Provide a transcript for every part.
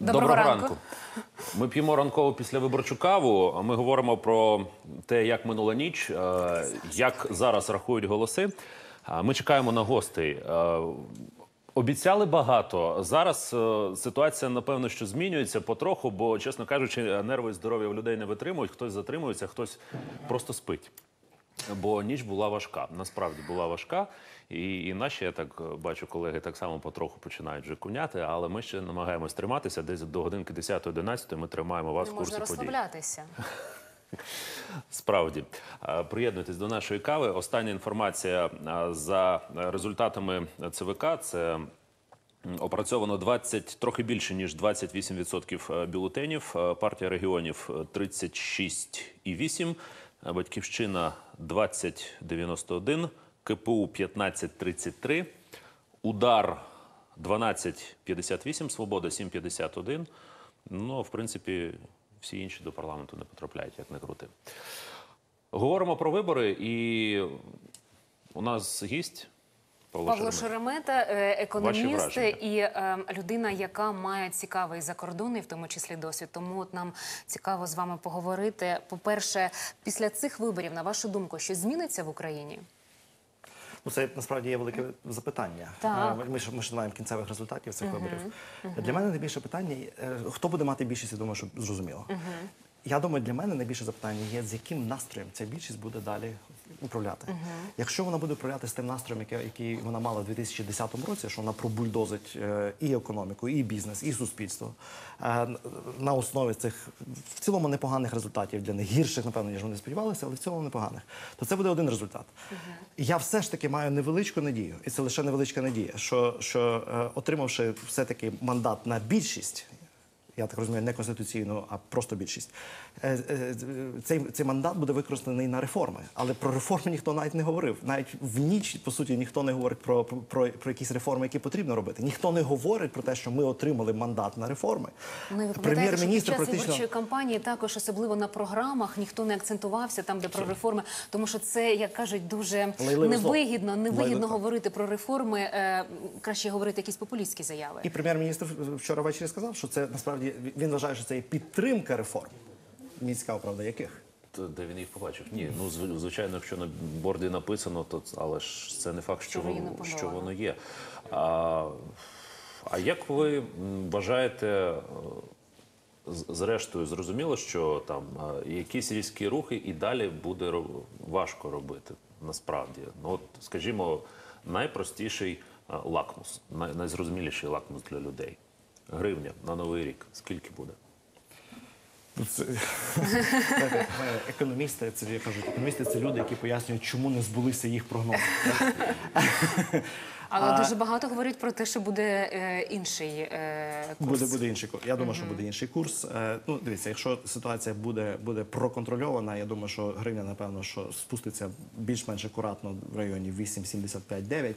Доброго ранку. Ми п'ємо ранкову післявиборчу каву. Ми говоримо про те, як минула ніч, е, як зараз рахують голоси. Ми чекаємо на гостей. Е, Обіцяли багато. Зараз е, ситуація, напевно, що змінюється потроху, бо, чесно кажучи, нерви і здоров'я в людей не витримують. Хтось затримується, хтось просто спить. Бо ніч була важка, насправді була важка. І, і наші, я так е, бачу, колеги так само потроху починають вже куняти, але ми ще намагаємось триматися. Десь до годинки 10-11 ми тримаємо вас Не в курсі можна подій. розслаблятися. Справді приєднуйтесь до нашої кави. Остання інформація за результатами ЦВК це. Опрацьовано 20, трохи більше ніж 28% е, бюлетенів. Е, Партія регіонів е, 36,8, е, Батьківщина 20,91, КПУ 15,33, Удар 12,58, Свобода 7,51. Ну, в принципі, всі інші до парламенту не потрапляють, як не крути. Говоримо про вибори, і у нас гість Павло, Шеремета, е, економіст і е, людина, яка має цікавий закордонний, в тому числі досвід. Тому от нам цікаво з вами поговорити. По-перше, після цих виборів, на вашу думку, щось зміниться в Україні? Ну, це насправді є велике запитання. Так. Е, Ми ж ми ж не маємо кінцевих результатів цих виборів. Для мене найбільше питання: е, хто буде мати більшість, я думаю, що зрозуміло. Я думаю, для мене найбільше запитання є, з яким настроєм ця більшість буде далі управляти. Якщо вона буде управляти з тим настроєм, який, який вона мала в 2010 році, що вона пробульдозить е, і економіку, і бізнес, і суспільство е, на основі цих в цілому непоганих результатів для них гірших, напевно, ніж вони сподівалися, але в цілому непоганих, то це буде один результат. Я все ж таки маю невеличку надію, і це лише невеличка надія, що, що е, отримавши все-таки мандат на більшість. Я так розумію, не конституційну, а просто більшість. Е, е, Цей, цей мандат буде використаний на реформи, але про реформи ніхто навіть не говорив. Навіть в ніч, по суті, ніхто не говорить про, про, про, про якісь реформи, які потрібно робити. Ніхто не говорить про те, що ми отримали мандат на реформи. Ну, час практично виборчої кампанії також особливо на програмах ніхто не акцентувався там, де про реформи, тому що це, як кажуть, дуже Лайливе слово. невигідно, невигідно Лайливе, говорити про реформи. Е, краще говорити якісь популістські заяви. І прем'єр-міністр вчора ввечері сказав, що це насправді він вважає, що це є підтримка реформ. Мені цікаво, правда, яких. Де він їх побачив?Ні, ну звичайно, якщо на борді написано, то але ж це не факт, що, Що воно- що воно є. А, а як ви вважаєте, е, зрештою, зрозуміло, що там е, якісь різкі рухи і далі буде важко робити насправді. Ну, от, скажімо, найпростіший е, лакмус, найзрозуміліший лакмус для людей. Гривня на новий рік. Скільки буде? Ну, Це, е, економісти, це я кажу, економісти це люди, які пояснюють, чому не збулися їх прогнози. Але дуже багато говорять про те, що буде е, інший е, курс. Буде, буде інший курс. Я думаю, що буде інший курс. Е, Ну, дивіться, якщо ситуація буде, буде проконтрольована, я думаю, що гривня, напевно, що спуститься більш-менш акуратно в районі 8,75-9.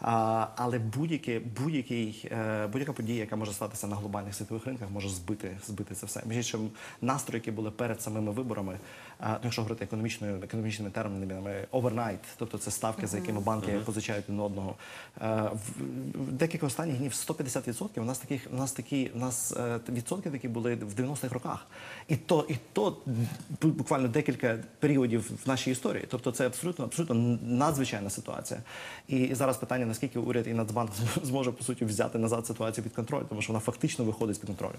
Але будь-яке, будь-який, е, будь-яка подія, яка може статися на глобальних світових ринках, може збити, збити це все. Між іншим, настрої, які були перед самими виборами, ну, якщо говорити економічною, економічними термінами, overnight, тобто це ставки, за якими банки позичають один одного. Е, в- декілька останніх днів 150%. У нас таких у нас такі у нас е, відсотки такі були в 90-х роках. І то, і то буквально декілька періодів в нашій історії. Тобто це абсолютно абсолютно надзвичайна ситуація. І зараз питання, наскільки уряд і Нацбанк зможе по суті взяти назад ситуацію під контроль, тому що вона фактично виходить з під контролю.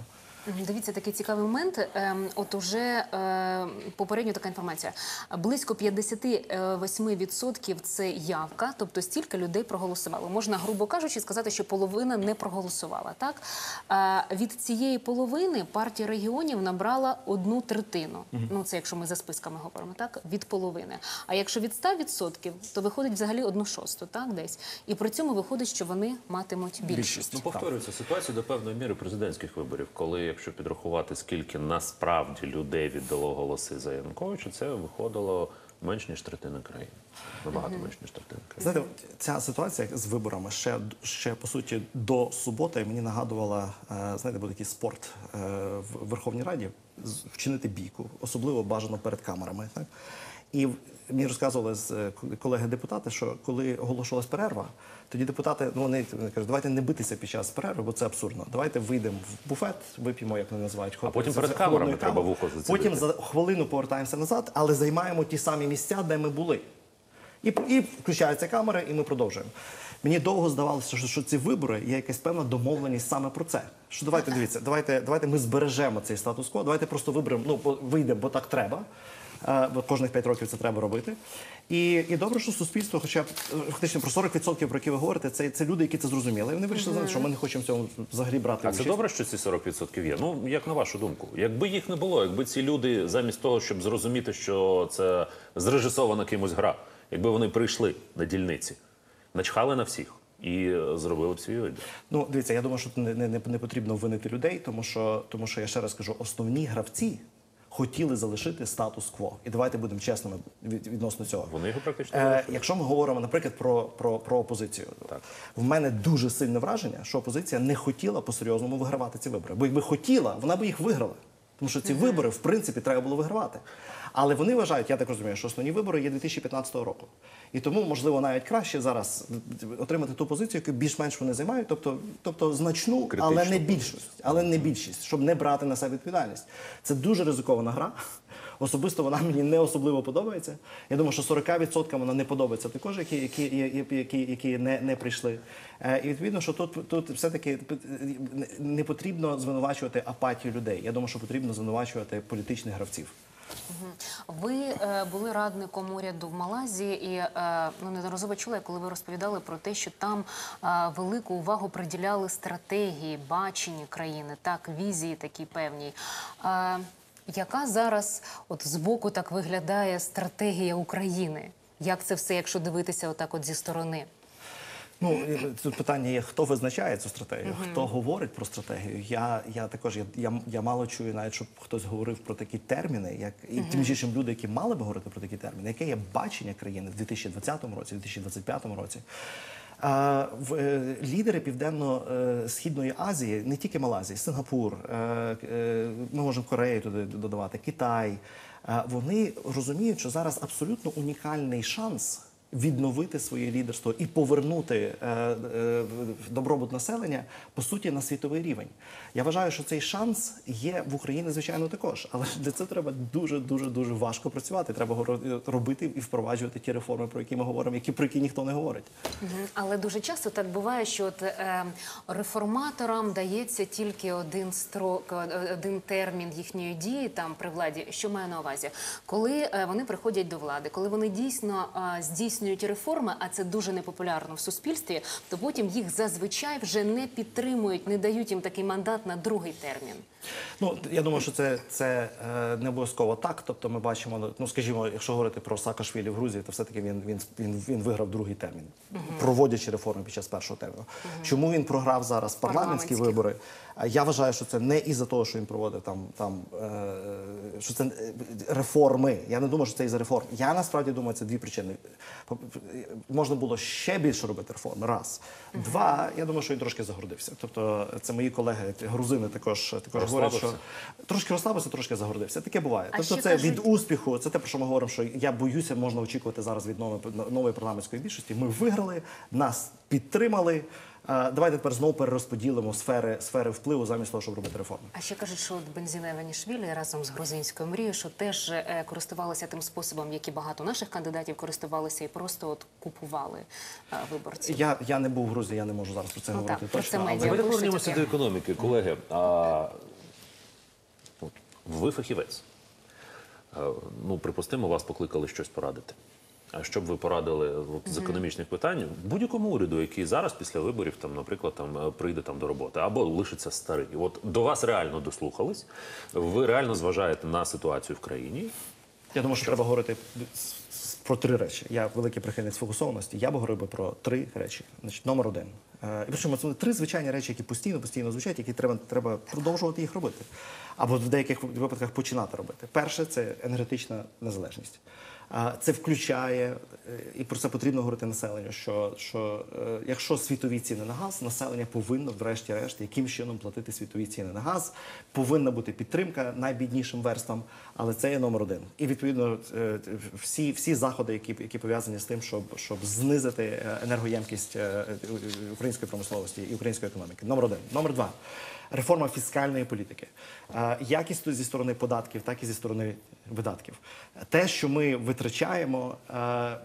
Дивіться, такий цікавий момент. Ем, От уже е, попередньо така інформація. Близько 58% це явка, тобто стільки людей проголосувало. Можна, грубо кажучи, сказати, що половина не проголосувала. Так Е, від цієї половини партія регіонів набрала одну третину. Ну це якщо ми за списками говоримо, так від половини. А якщо від 100%, то виходить взагалі одну шосту, так десь. І при цьому виходить, що вони матимуть більшість. Ну, повторюється ситуація до певної міри президентських виборів, коли, якщо підрахувати, скільки насправді людей віддало голоси за Януковича, це виходило менш ніж третина країни. Набагато менш ніж третина країни. Знаєте, ця ситуація з виборами ще, ще по суті до суботи мені нагадувала, е, знаєте, був такий спорт е, в Верховній Раді вчинити бійку, особливо бажано перед камерами. Так? І мені розказували з е, колеги-депутати, що коли оголошувалась перерва, тоді депутати ну вони кажуть, давайте не битися під час перерви, бо це абсурдно. Давайте вийдемо в буфет, вип'ємо, як вони називають, А потім перед камерами треба вухо зацілити. Потім за хвилину повертаємося назад, але займаємо ті самі місця, де ми були. І, і включаються камери, і ми продовжуємо. Мені довго здавалося, що, що ці вибори є якась певна домовленість саме про це. Що давайте дивіться, давайте, давайте ми збережемо цей статус-кво, давайте просто виберемо, ну вийдемо, бо так треба. Бо кожних 5 років це треба робити. І, і добре, що суспільство, хоча б е, фактично про 40%, про які ви говорите, це, це люди, які це зрозуміли. І вони вирішили, знаєте, що ми не хочемо в цьому взагалі брати А участь. це добре, що ці 40% є. Ну як на вашу думку, якби їх не було, якби ці люди замість того, щоб зрозуміти, що це зрежисована кимось гра, якби вони прийшли на дільниці, начхали на всіх і е, зробили б свій вибір. Ну, дивіться, я думаю, що не, не, не- не потрібно винити людей, тому що, тому що я ще раз кажу, основні гравці хотіли залишити статус-кво. І давайте будемо чесними від, відносно цього. Вони його практично Е, якщо ми говоримо, наприклад, про, про, про опозицію, Так. в мене дуже сильне враження, що опозиція не хотіла по-серйозному вигравати ці вибори. Бо якби хотіла, вона би їх виграла. Тому що ці вибори, в принципі, треба було вигравати. Але вони вважають, я так розумію, що основні вибори є 2015 року. І тому, можливо, навіть краще зараз отримати ту позицію, яку більш-менш вони займають, тобто, тобто значну, але не більшість, але не більшість, щоб не брати на себе відповідальність. Це дуже ризикована гра. Особисто вона мені не особливо подобається. Я думаю, що 40% вона не подобається також, які, які, які, які, не, не прийшли. Е, І відповідно, що тут, тут все-таки не потрібно звинувачувати апатію людей. Я думаю, що потрібно звинувачувати політичних гравців. Ви е, були радником уряду в Малайзії і е, ну неодноразово чула, коли ви розповідали про те, що там е, велику увагу приділяли стратегії, баченню країни, так візії такі певні. Е, яка зараз, от збоку, так виглядає стратегія України? Як це все, якщо дивитися отак, от зі сторони? Ну тут питання є, хто визначає цю стратегію, хто говорить про стратегію. Я, я також я, я, я мало чую, навіть щоб хтось говорив про такі терміни, як і тим більше люди, які мали би говорити про такі терміни, яке є бачення країни в 2020 році, в 2025 році. А, в, е, лідери Південно-Східної Азії, не тільки Малайзії, Сингапур, е, е, ми можемо Корею туди додавати, Китай. е, вони розуміють, що зараз абсолютно унікальний шанс відновити своє лідерство і повернути е, е, добробут населення по суті на світовий рівень. Я вважаю, що цей шанс є в Україні, звичайно, також. Але для цього треба дуже дуже дуже важко працювати. Треба робити і впроваджувати ті реформи, про які ми говоримо, які про які ніхто не говорить. Але дуже часто так буває, що от, е, реформаторам дається тільки один строк, е, один термін їхньої дії там при владі. Що маю на увазі? Коли вони приходять до влади, коли вони дійсно здійснюють реформи, а це дуже непопулярно в суспільстві, то потім їх зазвичай вже не підтримують, не дають їм такий мандат на другий термін. Ну я думаю, що це, це е, не обов'язково так. Тобто, ми бачимо, ну скажімо, якщо говорити про Саакашвілі в Грузії, то все-таки він, він, він, він виграв другий термін, проводячи реформи під час першого терміну. Чому він програв зараз парламентські Парламентські. вибори? А Я вважаю, що це не із-за того, що він проводив там, там е, що це е, реформи. Я не думаю, що це із-за реформ. Я насправді думаю, це дві причини. Можна було ще більше робити реформи. Раз. Два, я думаю, що він трошки загордився. Тобто, це мої колеги, грузини також, також говорять, що трошки розслабився, трошки загордився. Таке буває. А тобто, це кажуть- від успіху, це те, про що ми говоримо, що я боюся, можна очікувати зараз від нової, нової парламентської більшості. Ми виграли, нас підтримали. Е, Давайте тепер знову перерозподілимо сфери, сфери впливу замість того, щоб робити реформи. А ще кажуть, що от Бензіна Еванішвілі разом з грузинською мрією, що теж е, користувалися тим способом, які багато наших кандидатів користувалися, і просто от купували е, виборців. Я, я не був в Грузії, я не можу зараз про це Ну говорити так, про точно. це медіа. Давайте пишуть повернемося до економіки, колеги. А, ви фахівець. Е, Ну, припустимо, вас покликали щось порадити. А що б ви порадили от, з економічних питань будь-якому уряду, який зараз після виборів, там, наприклад, там е, прийде там до роботи або лишиться старий. От до вас реально дослухались, ви реально зважаєте на ситуацію в країні. Я думаю, що треба говорити про три речі. Я великий прихильник сфокусованості. Я б говорив би про три речі. Значить, номер один. Е, І причому це три звичайні речі, які постійно постійно звучать, які треба, треба продовжувати їх робити. Або в деяких випадках починати робити. Перше це енергетична незалежність. Це включає, е, і про це потрібно говорити населенню, що, що е, якщо світові ціни на газ, населення повинно, врешті-решт, яким чином платити світові ціни на газ, повинна бути підтримка найбіднішим верствам, але це є номер один. І відповідно е, всі, всі заходи, які, які пов'язані з тим, щоб, щоб знизити енергоємкість української промисловості і української економіки. Номер один. Номер два. Реформа фіскальної політики, Е, як і зі сторони податків, так і зі сторони видатків. Те, що ми витрачаємо, е,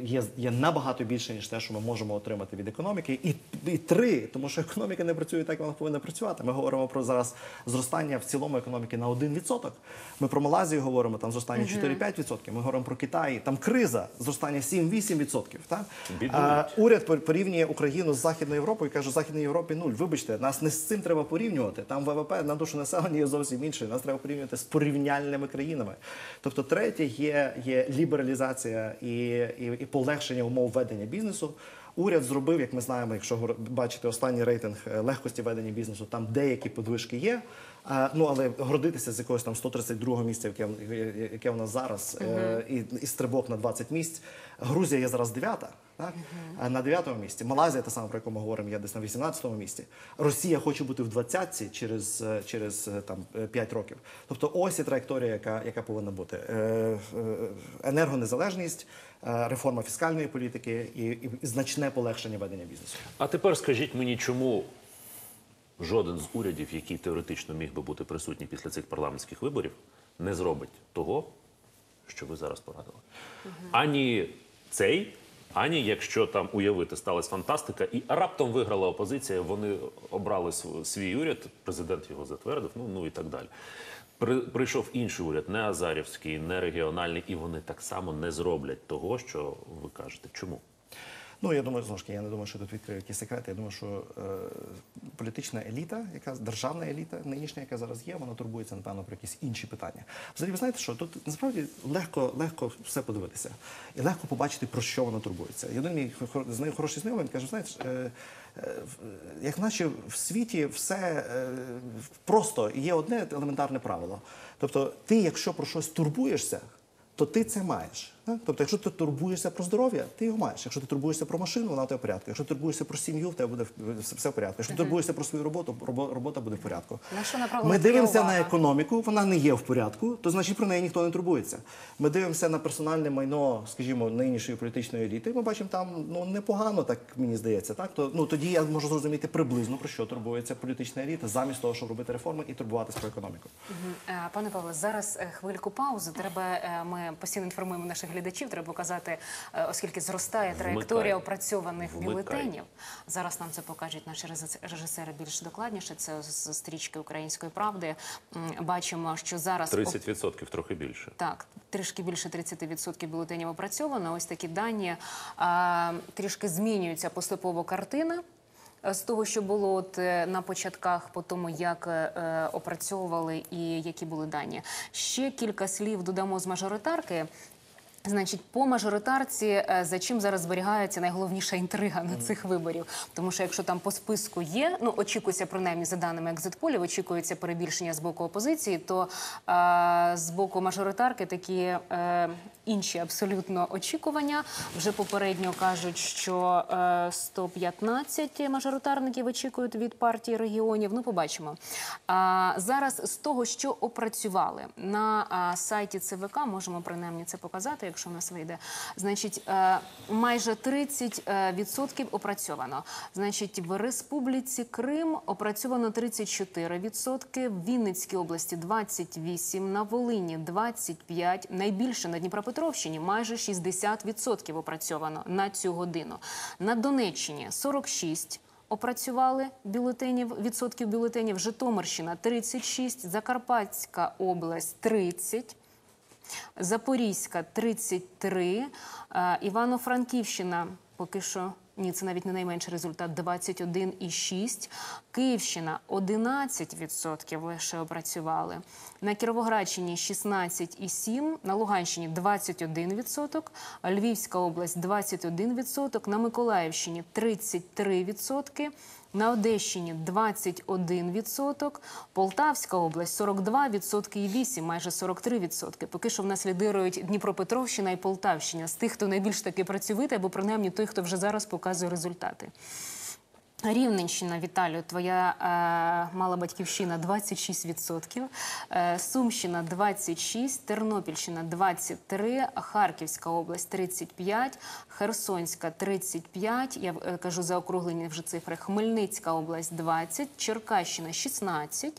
є, є набагато більше, ніж те, що ми можемо отримати від економіки. І, і три, тому що економіка не працює так, як вона повинна працювати. Ми говоримо про зараз зростання в цілому економіки на 1%. Ми про Малазію говоримо, там зростання 4-5%. Ми говоримо про Китай, там криза, зростання 7-8%. Так? А, уряд порівнює Україну з Західною Європою і каже, в Західній Європі нуль. Вибачте, нас не з цим треба порівнювати. Там ВВП на душу населення є зовсім інший. Нас треба порівнювати з порівняльними країнами. Тобто, третє є, є лібералізація і, і, і полегшення умов ведення бізнесу. Уряд зробив, як ми знаємо, якщо бачите останній рейтинг е, легкості ведення бізнесу, там деякі подвижки є. Ну але гордитися з якогось там 132 місця, яке, в- яке в нас зараз, е, і, і стрибок на 20 місць. Грузія є зараз дев'ята, так? А на дев'ятому місці. Малайзія, та сама, про яку ми говоримо, є десь на 18-му місці. Росія хоче бути в 20-ці через, е, через е, там, е, 5 років. Тобто ось і траєкторія, яка, яка повинна бути. Е, енергонезалежність, реформа фіскальної політики і, і значне полегшення ведення бізнесу. А тепер скажіть мені, чому жоден з урядів, який теоретично міг би бути присутній після цих парламентських виборів, не зробить того, що ви зараз порадили. Ані цей, ані якщо там уявити сталася фантастика, і раптом виграла опозиція, вони обрали свій уряд, президент його затвердив, ну, ну і так далі. При, прийшов інший уряд, не Азарівський, не регіональний, і вони так само не зроблять того, що ви кажете. Чому? Ну я думаю, знову ж таки, я не думаю, що тут відкрию якісь секрети. Я думаю, що е, політична еліта, яка державна еліта, нинішня, яка зараз є, вона турбується напевно про якісь інші питання. Взагалі, ви знаєте, що тут насправді легко, легко все подивитися і легко побачити про що вона турбується. Один мій з нею хороший знайомий він каже: знаєш, е, е, як наче в світі все е, просто є одне елементарне правило. Тобто, ти, якщо про щось турбуєшся, то ти це маєш. Так? Тобто, якщо ти турбуєшся про здоров'я, ти його маєш. Якщо ти турбуєшся про машину, вона в тебе в порядку. Якщо ти турбуєшся про сім'ю, в тебе буде все в порядку. Якщо ти турбуєшся про свою роботу, робота буде в порядку. Ми дивимося на економіку, вона не є в порядку, то значить про неї ніхто не турбується. Ми дивимося на персональне майно, скажімо, нинішньої політичної еліти. Ми бачимо там ну непогано, так мені здається. Так то ну тоді я можу зрозуміти приблизно про що турбується політична еліта, замість того, щоб робити реформи і турбуватися про економіку. Е, Пане Павле, зараз е, хвильку паузи. Треба е, ми постійно інформуємо наших глядачів. Треба показати, е, оскільки зростає траєкторія опрацьованих бюлетенів. Зараз нам це покажуть наші режис- режисери більш докладніше. Це з стрічки Української правди. Бачимо, що зараз 30% трохи більше. так, трішки більше 30% бюлетенів опрацьовано. Ось такі дані трішки змінюється поступово картина. е, З того, що було от е, на початках, по тому як е, опрацьовували і які були дані. Ще кілька слів додамо з мажоритарки. Значить, по мажоритарці е, за чим зараз зберігається найголовніша інтрига на цих виборів? Тому що якщо там по списку є, ну очікується принаймні за даними екзитполів, очікується перебільшення з боку опозиції, то е, з боку мажоритарки такі е, інші абсолютно очікування. Вже попередньо кажуть, що е, 115 мажоритарників очікують від партії регіонів. Ну, побачимо. Зараз з того, що опрацювали на сайті ЦВК, можемо принаймні це показати, якщо в нас вийде. Значить, е, майже 30% опрацьовано. Значить, в Республіці Крим опрацьовано 34%, в Вінницькій області 28%, на Волині 25%, найбільше на Дніпропетровщині майже 60% опрацьовано на цю годину. На Донеччині 46%. Опрацювали бюлетенів відсотків бюлетенів Житомирщина 36, Закарпатська область 30, Запорізька 33, е, Івано-Франківщина поки що це навіть не найменший результат 21,6. Київщина 11% лише опрацювали. На Кіровоградщині 16,7%, на Луганщині 21%, Львівська область 21%, на Миколаївщині 33%. На Одещині 21%, Полтавська область 42% і 8, майже 43%. Поки що в нас лідирують Дніпропетровщина і Полтавщина з тих, хто найбільш таки працьовитий, або принаймні той, хто вже зараз показує результати. Рівненщина, Віталію, твоя е, мала батьківщина 26%, е, Сумщина 26%, Тернопільщина 23%, Харківська область 35%, Херсонська 35%, я е, кажу за округлені вже цифри, Хмельницька область 20%, Черкащина 16%,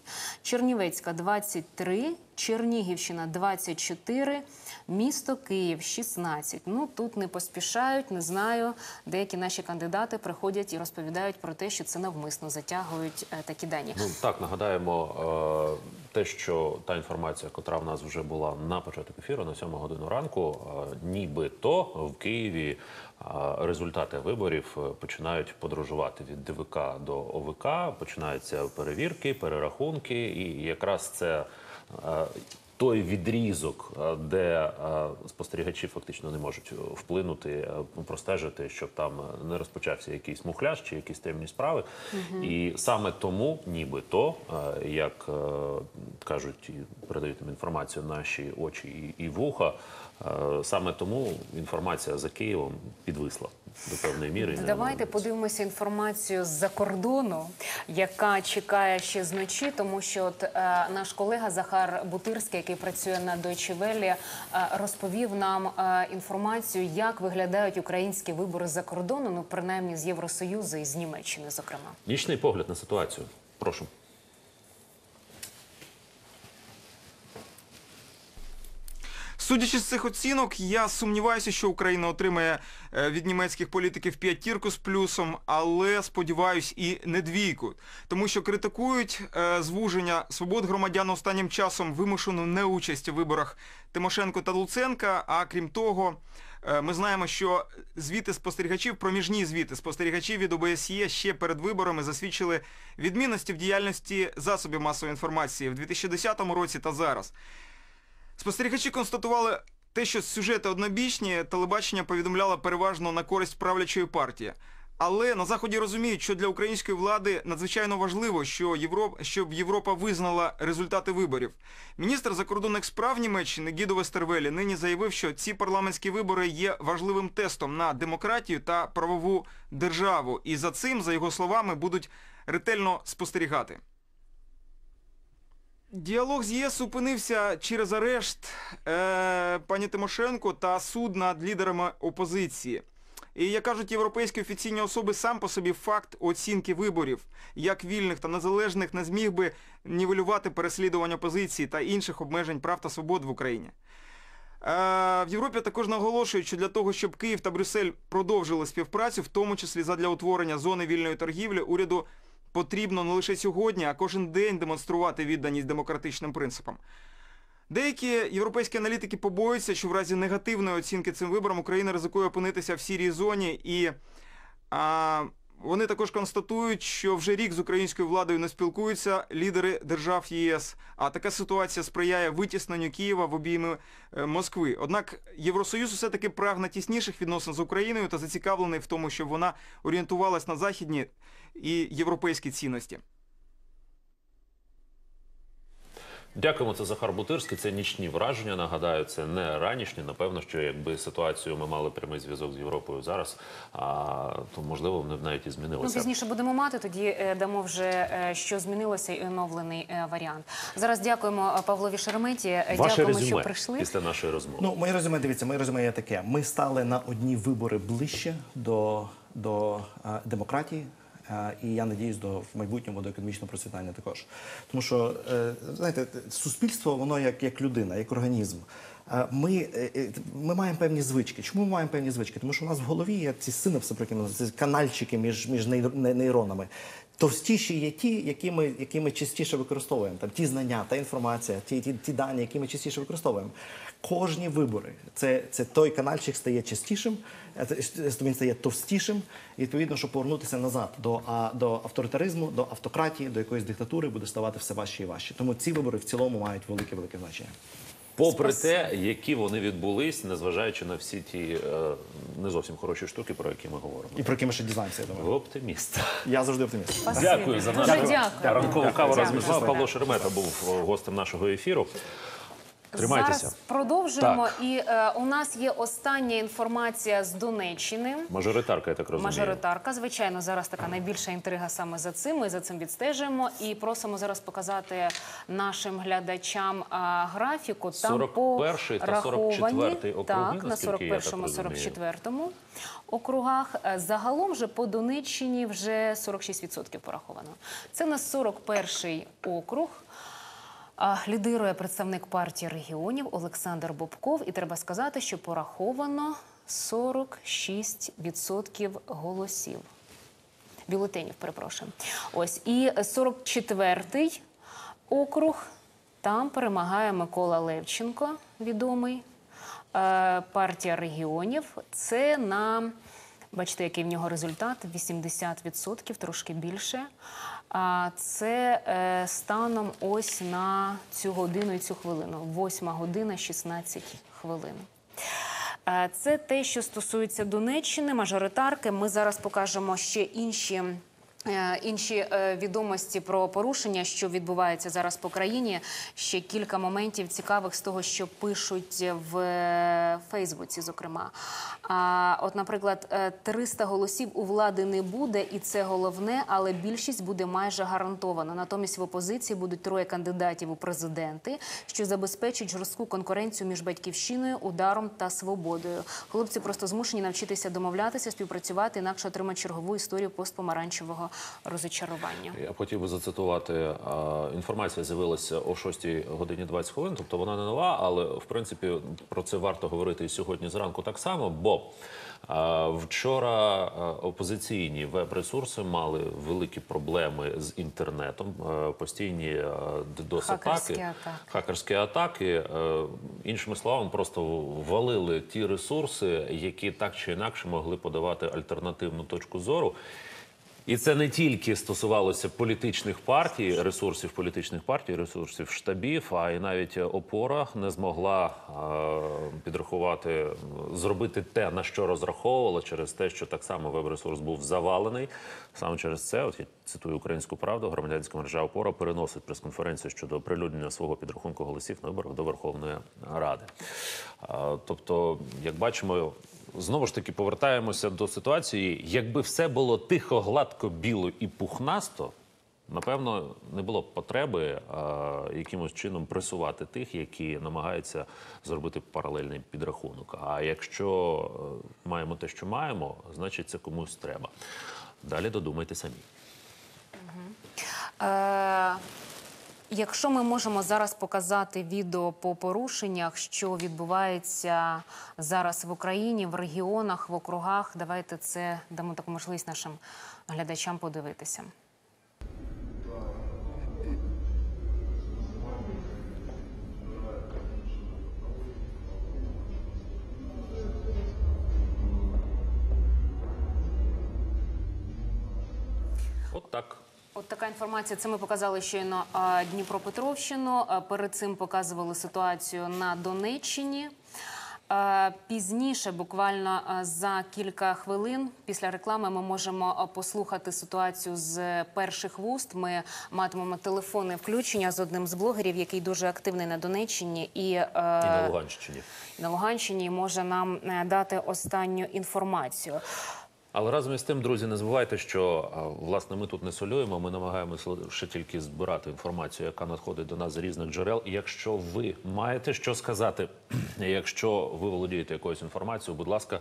Чернівецька 23%, Чернігівщина 24, місто Київ 16. Ну тут не поспішають, не знаю. Деякі наші кандидати приходять і розповідають про те, що це навмисно затягують е, такі дані. Ну так нагадаємо е, те, що та інформація, котра в нас вже була на початок ефіру на 7 годину ранку, е, нібито в Києві результати виборів починають подорожувати від ДВК до ОВК, починаються перевірки, перерахунки, і якраз це. Е, Той відрізок, е, де е, спостерігачі фактично не можуть вплинути, простежити, щоб там не розпочався якийсь мухляж чи якісь темні справи. І саме тому, нібито, як кажуть і передають нам інформацію наші очі і, вуха, саме тому інформація за Києвом підвисла до певної міри. Давайте подивимося інформацію з-за кордону, яка чекає ще зночі, тому що от, е, наш колега Захар Бутирський, який працює на Deutsche Welle, е, розповів нам е, інформацію, як виглядають українські вибори за кордону, ну принаймні з Євросоюзу і з Німеччини, зокрема. Нічний погляд на ситуацію. Прошу. Судячи з цих оцінок, я сумніваюся, що Україна отримає е, від німецьких політиків п'ятірку з плюсом, але сподіваюсь і не двійку, тому що критикують е, звуження свобод громадян останнім часом вимушену неучасть у виборах Тимошенко та Луценка. А крім того, е, ми знаємо, що звіти спостерігачів, проміжні звіти спостерігачів від ОБСЄ ще перед виборами засвідчили відмінності в діяльності засобів масової інформації в 2010 році та зараз. Спостерігачі констатували те, що сюжети однобічні, телебачення повідомляло переважно на користь правлячої партії. Але на заході розуміють, що для української влади надзвичайно важливо, що Європ... щоб Європа визнала результати виборів. Міністр закордонних справ Німеччини Гідо Вестервелі нині заявив, що ці парламентські вибори є важливим тестом на демократію та правову державу, і за цим, за його словами, будуть ретельно спостерігати. Діалог з ЄС зупинився через арешт е, пані Тимошенко та суд над лідерами опозиції. І як кажуть європейські офіційні особи, сам по собі факт оцінки виборів, як вільних та незалежних, не зміг би нівелювати переслідування опозиції та інших обмежень прав та свобод в Україні. Е, в Європі також наголошують, що для того, щоб Київ та Брюссель продовжили співпрацю, в тому числі задля утворення зони вільної торгівлі, уряду потрібно не лише сьогодні, а кожен день демонструвати відданість демократичним принципам. Деякі європейські аналітики побоюються, що в разі негативної оцінки цим виборам Україна ризикує опинитися в сірій зоні, і а, вони також констатують, що вже рік з українською владою не спілкуються лідери держав ЄС. А така ситуація сприяє витісненню Києва в обійми е, Москви. Однак Євросоюз все таки прагне тісніших відносин з Україною та зацікавлений в тому, щоб вона орієнтувалась на західні і європейські цінності. Дякуємо, це Захар Бутирський. Це нічні враження. Нагадаю, це не ранішні. Напевно, що якби ситуацію ми мали прямий зв'язок з Європою зараз, а, то можливо вони б навіть і Ну, пізніше будемо мати, тоді е, дамо вже е, що змінилося і оновлений е, варіант. Зараз дякуємо Павлові Шереметі. Ваше Дякуємо, резюме що прийшли. після нашої розмови. Ну, моє резюме, дивіться, моє резюме є таке. Ми стали на одні вибори ближче до, до демократії. І я надіюсь, до в майбутньому до економічного процвітання також. Тому що е, знаєте, суспільство воно як, як людина, як організм. Ми, е, е, ми маємо певні звички. Чому ми маємо певні звички? Тому що у нас в голові є ці синапси, про які ці канальчики між, між нейр- нейронами. Товстіші є ті, які ми, які ми частіше використовуємо. Там ті знання, та інформація, ті, ті, ті дані, які ми частіше використовуємо. Кожні вибори це, це той канальчик стає частішим, е, це- він стає товстішим. І відповідно, щоб повернутися назад до, а, до авторитаризму, до автократії, до якоїсь диктатури буде ставати все важче і важче. Тому ці вибори в цілому мають велике велике значення. Попри те, які вони відбулись, незважаючи на всі ті е, не зовсім хороші штуки, про які ми говоримо. І про які ми ще дізнаємося, я Ви оптиміст. Я завжди оптиміст. Спасибі. Дякую за нашу дякую. ранкову каву разом з Павло Шеремета був е, гостем нашого ефіру. Тримайтеся. Зараз продовжуємо. Так. І е, у нас є остання інформація з Донеччини. Мажоритарка, я так розумію. Мажоритарка, звичайно, зараз така найбільша інтрига саме за цим. Ми за цим відстежуємо і просимо зараз показати нашим глядачам а, графіку. Там 41-й та пораховані, 44-й округи, так, на наскільки я так 41-му, 44-му округах. Е, Загалом же по Донеччині вже 46% пораховано. Це на 41-й округ. Лідирує представник партії регіонів Олександр Бобков. І треба сказати, що пораховано 46% голосів. Бюлетенів, перепрошую. Ось і 44-й округ. Там перемагає Микола Левченко, відомий. Е, партія регіонів. Це на бачите, який в нього результат: 80%, трошки більше. Це е, станом ось на цю годину і цю хвилину. 8 година 16 хвилин. Е, Це те, що стосується Донеччини, мажоритарки. Ми зараз покажемо ще інші. Е, Інші е, відомості про порушення, що відбувається зараз по країні. Ще кілька моментів цікавих з того, що пишуть в е, Фейсбуці, зокрема. От, наприклад, е, 300 голосів у влади не буде, і це головне, але більшість буде майже гарантована. Натомість в опозиції будуть троє кандидатів у президенти, що забезпечить жорстку конкуренцію між батьківщиною, ударом та свободою. Хлопці просто змушені навчитися домовлятися, співпрацювати, інакше отримати чергову історію постпомаранчевого розочарування. Я б хотів би зацитувати. Інформація з'явилася о 6 годині 20 хвилин, тобто вона не нова, але в принципі про це варто говорити і сьогодні зранку так само. Бо вчора опозиційні веб-ресурси мали великі проблеми з інтернетом, постійні Хакерські атаки. хакерські атаки. Е, Іншими словами, просто валили ті ресурси, які так чи інакше могли подавати альтернативну точку зору. І це не тільки стосувалося політичних партій, ресурсів політичних партій, ресурсів штабів, а й навіть опора не змогла е, підрахувати, зробити те, на що розраховувала, через те, що так само веб-ресурс був завалений. Саме через це, от я цитую українську правду, громадянська мережа опора переносить прес-конференцію щодо оприлюднення свого підрахунку голосів на виборах до Верховної Ради. Е, тобто, як бачимо, Знову ж таки повертаємося до ситуації. Якби все було тихо, гладко, біло і пухнасто, напевно, не було б потреби а, якимось чином пресувати тих, які намагаються зробити паралельний підрахунок. А якщо е, маємо те, що маємо, значить це комусь треба. Далі додумайте самі. Е, Якщо ми можемо зараз показати відео по порушеннях, що відбувається зараз в Україні, в регіонах, в округах, давайте це дамо таку можливість нашим глядачам подивитися. От так. Така інформація. Це ми показали щойно Дніпропетровщину. Перед цим показували ситуацію на Донеччині. Пізніше, буквально за кілька хвилин після реклами, ми можемо послухати ситуацію з перших вуст. Ми матимемо телефонне включення з одним з блогерів, який дуже активний на Донеччині і, І на Луганщині. на Луганщині може нам е, дати останню інформацію. Але разом із тим, друзі, не забувайте, що власне ми тут не солюємо. Ми намагаємося лише тільки збирати інформацію, яка надходить до нас з різних джерел. І якщо ви маєте що сказати, якщо ви володієте якоюсь інформацією, будь ласка,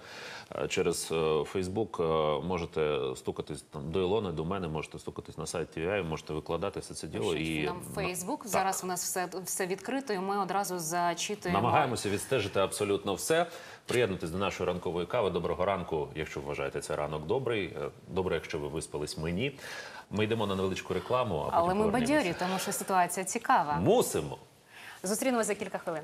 е, через Фейсбук е, можете стукатись там до Ілони, до мене, можете стукатись на сайт TVI, можете викладати все це діло і нам Фейсбук. Зараз у нас все, все відкрито, і ми одразу зачитуємо. Намагаємося відстежити абсолютно все. Приєднуйтесь до нашої ранкової кави. Доброго ранку, якщо вважаєте це ранок добрий. Е, Добре, якщо ви виспались мені. Ми йдемо на невеличку рекламу, а Але потім ми бадьорі, тому що ситуація цікава. Мусимо. Зустрінемося за кілька хвилин.